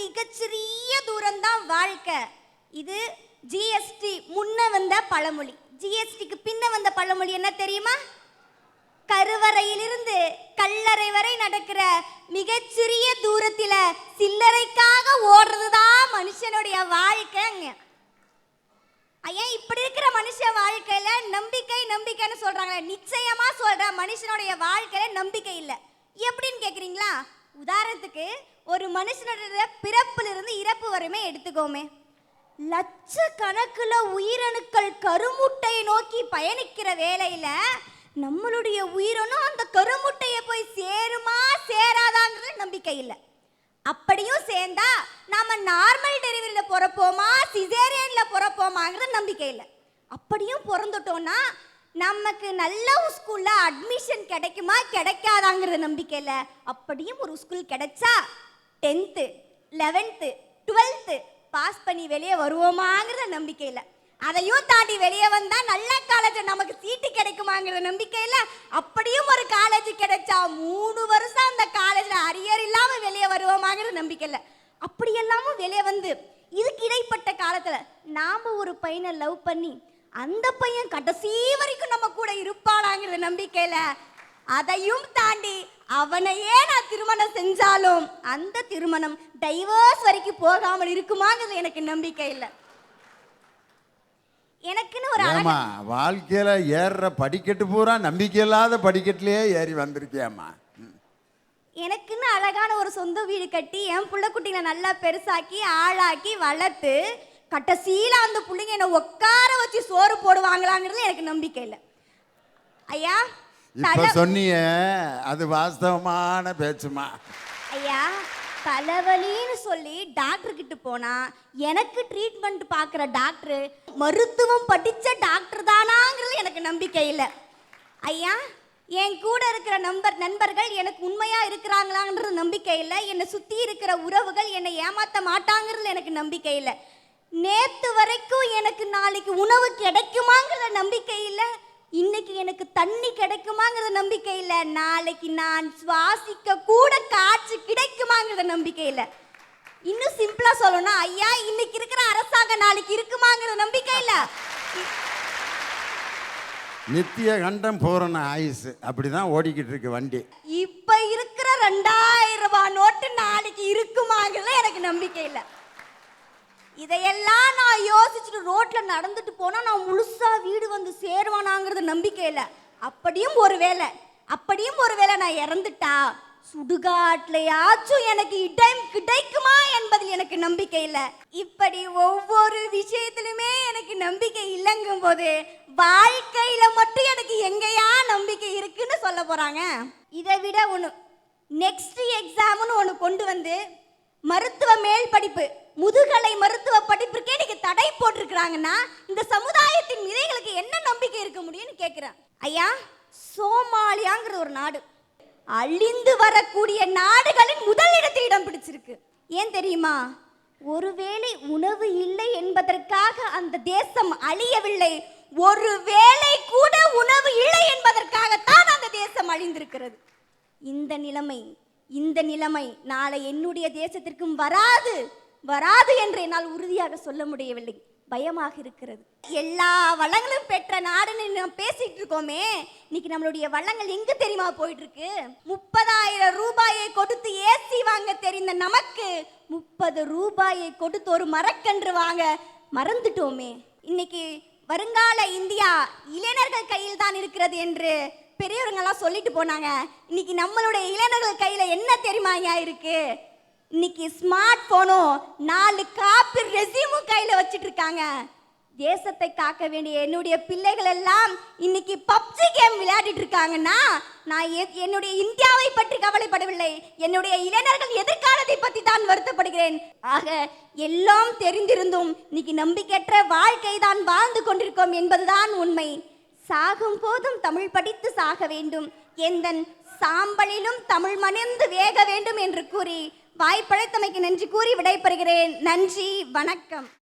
மிகச்சிறிய தூரம் தான் வாழ்க்கை. இது ஜிஎஸ்டி முன்ன வந்த பழமொழி. ஜிஎஸ்டிக்கு பின்ன வந்த பழமொழி என்ன தெரியுமா? கருவறையிலிருந்து கல்லறை வரை நடக்கிற மிகச்சிறிய தூரத்துல சில்லறைக்காக ஓடுறதுதான் மனுஷனுடைய வாழ்க்கைங்க. ஏன் இப்படி இருக்கிற மனுஷ வாழ்க்கையில நம்பிக்கை நம்பிக்கைன்னு சொல்றாங்க நிச்சயமா சொல்ற மனுஷனுடைய வாழ்க்கையில நம்பிக்கை இல்லை. எப்படின்னு கேக்குறீங்களா? உதாரணத்துக்கு ஒரு மனுஷனோட பிறப்புல இருந்து இறப்பு வரையுமே எடுத்துக்கோமே. லட்சக்கணக்கில் உயிரணுக்கள் கருமுட்டையை நோக்கி பயணிக்கிற வேலையில நம்மளுடைய உயிரணும் அந்த கருமுட்டையை போய் சேருமா சேராதாங்கிறது நம்பிக்கை இல்லை. அப்படியும் சேர்ந்தா நாம நார்மல் டெலிவரியில பிறப்போமா சிசேரியன்ல பிறப்போமாங்கிறது நம்பிக்கை இல்லை. அப்படியும் பிறந்துட்டோம்னா நமக்கு நல்ல ஒரு ஸ்கூலில் அட்மிஷன் கிடைக்குமா கிடைக்காதாங்கிற நம்பிக்கையில் அப்படியும் ஒரு ஸ்கூல் கிடைச்சா டென்த்து லெவன்த்து டுவெல்த்து பாஸ் பண்ணி வெளியே வருவோமாங்கிற நம்பிக்கையில். அதையும் தாண்டி வெளியே வந்தால் நல்ல காலேஜ் நமக்கு சீட்டு கிடைக்குமாங்கிற நம்பிக்கையில் அப்படியும் ஒரு காலேஜ் கிடைச்சா மூணு வருஷம் அந்த காலேஜில் அரியர் இல்லாமல் வெளியே வருவோமாங்கிற நம்பிக்கையில். இல்லை அப்படி எல்லாமும் வெளியே வந்து இதுக்கு இடைப்பட்ட காலத்தில் நாம் ஒரு பையனை லவ் பண்ணி அந்த பையன் கடைசி வரைக்கும் நம்ம கூட இருப்பாளாங்கிற நம்பிக்கையில அதையும் தாண்டி அவனையே நான் திருமணம் செஞ்சாலும் அந்த திருமணம் டைவர்ஸ் வரைக்கும் போகாமல் இருக்குமாங்கிறது எனக்கு நம்பிக்கை இல்லை. எனக்குன்னு ஒரு ஏமா வாழ்க்கையில ஏறுற படிக்கட்டு பூரா நம்பிக்கை இல்லாத படிக்கட்டுலயே ஏறி வந்திருக்கியாம்மா. எனக்குன்னு அழகான ஒரு சொந்த வீடு கட்டி என் புள்ள குட்டிகளை நல்லா பெருசாக்கி ஆளாக்கி வளர்த்து கடைசியில அந்த பிள்ளைங்க என்னை உட்கார வச்சு சோறு போடுவாங்களாங்கிறது எனக்கு நம்பிக்கை இல்லை. ஐயா இப்ப சொன்னியே அது வாஸ்தவமான பேச்சுமா? ஐயா தலைவலின்னு சொல்லி டாக்டர் கிட்ட போனா எனக்கு ட்ரீட்மெண்ட் பார்க்குற டாக்டர் மருத்துவம் படிச்ச டாக்டர் தானாங்கிறது எனக்கு நம்பிக்கை இல்லை. ஐயா என் கூட இருக்கிற நம்பர் நண்பர்கள் எனக்கு உண்மையா இருக்கிறாங்களான்றது நம்பிக்கை இல்லை. என்னை சுத்தி இருக்கிற உறவுகள் என்னை ஏமாத்த மாட்டாங்கிறது எனக்கு நம்பிக்கை இல்லை. நேத்து வரைக்கும் எனக்கு நாளைக்கு உணவு கிடைக்குமாங்கிற நம்பிக்கை இல்லை. இன்னைக்கு எனக்கு தண்ணி கிடைக்குமாங்கிற நம்பிக்கை இல்லை. நாளைக்கு நான் சுவாசிக்க கூட காற்று கிடைக்குமாங்கிற நம்பிக்கை இல்லை. இன்னும் சிம்பிளா சொல்லணும்னா ஐயா இன்னைக்கு இருக்கிற அரசாங்கம் நாளைக்கு இருக்குமாங்கிற நம்பிக்கை இல்லை. நித்திய கண்டம் பூரண ஆயுசு. அப்படிதான் ஓடிக்கிட்டு இருக்கு வண்டி. இப்ப இருக்கிற ரெண்டாயிரம் ரூபாய் நோட்டு நாளைக்கு இருக்குமாங்கிறதுல எனக்கு நம்பிக்கை இல்லை. இதையெல்லாம் நான் யோசிச்சுட்டு ரோட்ல நடந்துட்டு போனா நான் முழுசா வீடு வந்து சேருவானாங்கிறது நம்பிக்கையில அப்படியும் அப்படியும் ஒருவேளை அப்படியும் ஒருவேளை நான் இறந்துட்டா சுடுகாட்லயாச்சும் எனக்கு இடம் கிடைக்குமா என்பதில் எனக்கு நம்பிக்கை இல்லை. இப்படி ஒவ்வொரு விஷயத்திலுமே எனக்கு நம்பிக்கை இல்லைங்கும் போது வாழ்க்கையில மட்டும் எனக்கு எங்கேயா நம்பிக்கை இருக்குன்னு சொல்ல போறாங்க. இதை விட ஒன்று நெக்ஸ்ட் எக்ஸாம்னு ஒன்று கொண்டு வந்து மருத்துவ மேல் படிப்பு முதுகலை மருத்துவ படிப்பிற்கே நீங்க தடை போட்டிருக்கிறாங்கன்னா இந்த சமுதாயத்தின் விதைகளுக்கு என்ன நம்பிக்கை இருக்க முடியும்னு கேட்கிறேன் ஐயா சோமாலியாங்கிற ஒரு நாடு. அழிந்து வரக்கூடிய நாடுகளின் முதலிடத்தில் இடம் பிடிச்சிருக்கு. ஏன் தெரியுமா? ஒருவேளை உணவு இல்லை என்பதற்காக அந்த தேசம் அழியவில்லை ஒருவேளை கூட உணவு இல்லை என்பதற்காகத்தான் அந்த தேசம் அழிந்திருக்கிறது. இந்த நிலைமை இந்த நிலைமை நாளை என்னுடைய தேசத்திற்கும் வராது. வராது என்று என்னால் உறுதியாக சொல்ல முடியவில்லை. பயமாக இருக்கிறது. எல்லா வளங்களும் பெற்ற நாடுன்னு நம்ம பேசிட்டு இருக்கோமே. இன்னைக்கு நம்மளுடைய வளங்கள் எங்க தெரியுமா போயிட்டு இருக்கு முப்பதாயிரம் ரூபாயை கொடுத்து ஏசி வாங்க தெரிந்த நமக்கு முப்பது ரூபாயை கொடுத்து ஒரு மரக்கன்று வாங்க மறந்துட்டோமே. இன்னைக்கு வருங்கால இந்தியா இளைஞர்கள் கையில் தான் இருக்கிறது என்று பெரியவங்கெல்லாம் சொல்லிட்டு போனாங்க. இன்னைக்கு நம்மளுடைய இளைஞர்கள் கையில என்ன தெரியுமா ஐயா இருக்கு? இன்னைக்கு ஸ்மார்ட் போனும் நாலு காப்பி ரெசியூமும் கையில் வச்சிட்டு இருக்காங்க தேசத்தை காக்க வேண்டிய என்னுடைய பிள்ளைகள் எல்லாம் இன்னைக்கு பப்ஜி கேம் விளையாடிட்டு இருக்காங்கன்னா நான் என்னுடைய இந்தியாவை பற்றி கவலைப்படவில்லை. என்னுடைய இளைஞர்கள் எதிர்காலத்தை பற்றி தான் வருத்தப்படுகிறேன். ஆக எல்லாம் தெரிந்திருந்தும் இன்னைக்கு நம்பிக்கையற்ற வாழ்க்கை தான் வாழ்ந்து கொண்டிருக்கோம் என்பதுதான் உண்மை. சாகும் போதும் தமிழ் படித்து சாக வேண்டும். எந்தன் சாம்பலிலும் தமிழ் மணிந்து வேக வேண்டும் என்று கூறி வாய்ப்பழைத்தமைக்கு நன்றி கூறி விடைபெறுகிறேன். நன்றி வணக்கம்.